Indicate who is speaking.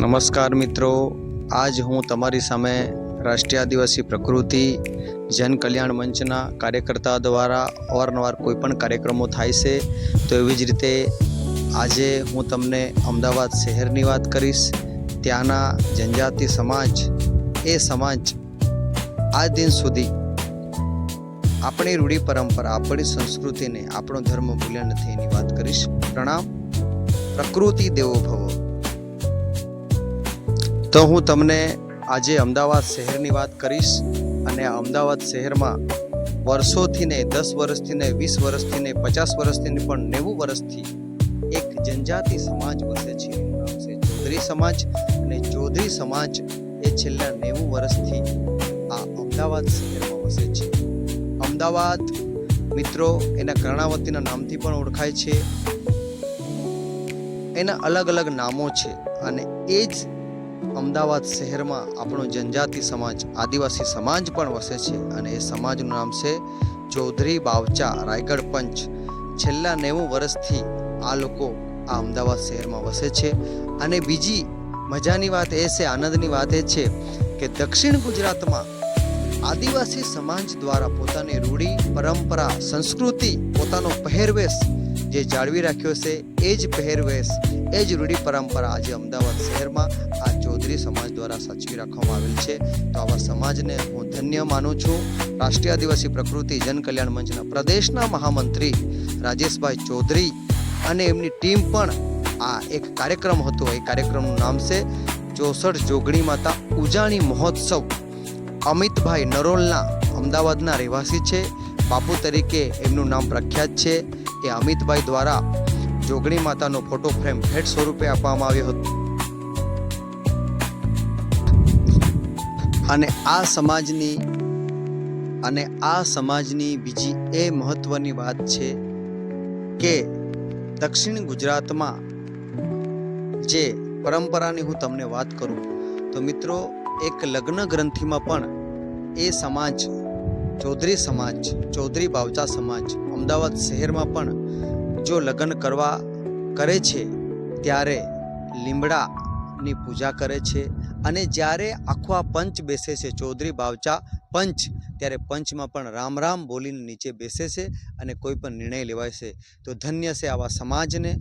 Speaker 1: નમસ્કાર મિત્રો. આજ હું તમારી સામે રાષ્ટ્રીય આદિવાસી પ્રકૃતિ, જન કલ્યાણ મંચના કાર્યકર્તા દ્વારા અવારનવાર કોઈ પણ કાર્યક્રમો થાય છે, તો એવી જ રીતે આજે હું તમને અમદાવાદ શહેરની વાત કરીશ. ત્યાંના જનજાતિ સમાજ, એ સમાજ આ દિન સુધી આપણી રૂઢી પરંપરા, આપણી સંસ્કૃતિને આપણો ધર્મ ભૂલ્યા નથી એની વાત કરીશ. પ્રણામ. પ્રકૃતિ દેવો ભવો. તો હું તમને આજે અમદાવાદ શહેરની વાત કરીશ અને અમદાવાદ શહેરમાં વર્ષોથી ને દસ વર્ષથી ને વીસ વર્ષથી ને પચાસ વર્ષથી ને પણ નેવું વર્ષથી એક જનજાતિ સમાજ વસે છે ચૌધરી સમાજ અને ચૌધરી સમાજ એ છેલ્લા નેવું વર્ષથી આ અમદાવાદ શહેરમાં વસે છે. અમદાવાદ મિત્રો એના કર્ણાવતીના નામથી પણ ઓળખાય છે. એના અલગ અલગ નામો છે અને એ જ અમદાવાદ શહેરમાં આપણો જનજાતિ સમાજ, આદિવાસી સમાજ પણ વસે છે અને એ સમાજનું નામ છે ચૌધરી બાવચા, રાયગઢ પંચ. છેલ્લા નેવું વર્ષથી આ લોકો આ અમદાવાદ શહેરમાં વસે છે. અને બીજી મજાની વાત એ છે, આનંદની વાત એ છે કે દક્ષિણ ગુજરાતમાં આદિવાસી સમાજ દ્વારા પોતાની રૂઢી, પરંપરા, સંસ્કૃતિ, પોતાનો પહેરવેશ જે જાળવી રાખ્યો છે, એ જ પહેરવેશ, એ જ રૂઢી પરંપરા આજે અમદાવાદ શહેરમાં આ ચૌધરી સમાજ દ્વારા સાચવી રાખવામાં આવેલ છે. તો આવા સમાજને હું ધન્ય માનું છું. રાષ્ટ્રીય આદિવાસી પ્રકૃતિ જન કલ્યાણ મંચના પ્રદેશના મહામંત્રી રાજેશભાઈ ચૌધરી અને એમની ટીમ પણ આ એક કાર્યક્રમ હતો. એ કાર્યક્રમનું નામ છે ચોસઠ જોગણી માતા ઉજાણી મહોત્સવ. અમિતભાઈ નરોલના અમદાવાદના રહેવાસી છે. બાપુ તરીકે એમનું નામ પ્રખ્યાત છે એ અમિતભાઈ દ્વારા જોગણી માતાનો ફોટો ફ્રેમ ભેટ સ્વરૂપે આપવામાં આવ્યો હતો. અને આ સમાજની, અને આ સમાજની બીજી એ મહત્વની વાત છે કે દક્ષિણ ગુજરાતમાં જે પરંપરાની હું તમને વાત કરું, તો મિત્રો એક લગ્ન ગ્રંથિમાં પણ એ સમાજ ચૌધરી સમાજ, ચૌધરી બાવચા સમાજ, અમદાવાદ શહેરમાં પણ જો લગ્ન કરવા કરે છે, ત્યારે લીમડાની પૂજા કરે છે અને જ્યારે આખો આ પંચ બેસે છે, ચૌધરી બાવચા પંચ, ત્યારે પંચમાં પણ રામ રામ બોલીને નીચે બેસે છે અને કોઈ પણ નિર્ણય લેવાય છે. તો ધન્ય છે આવા સમાજને.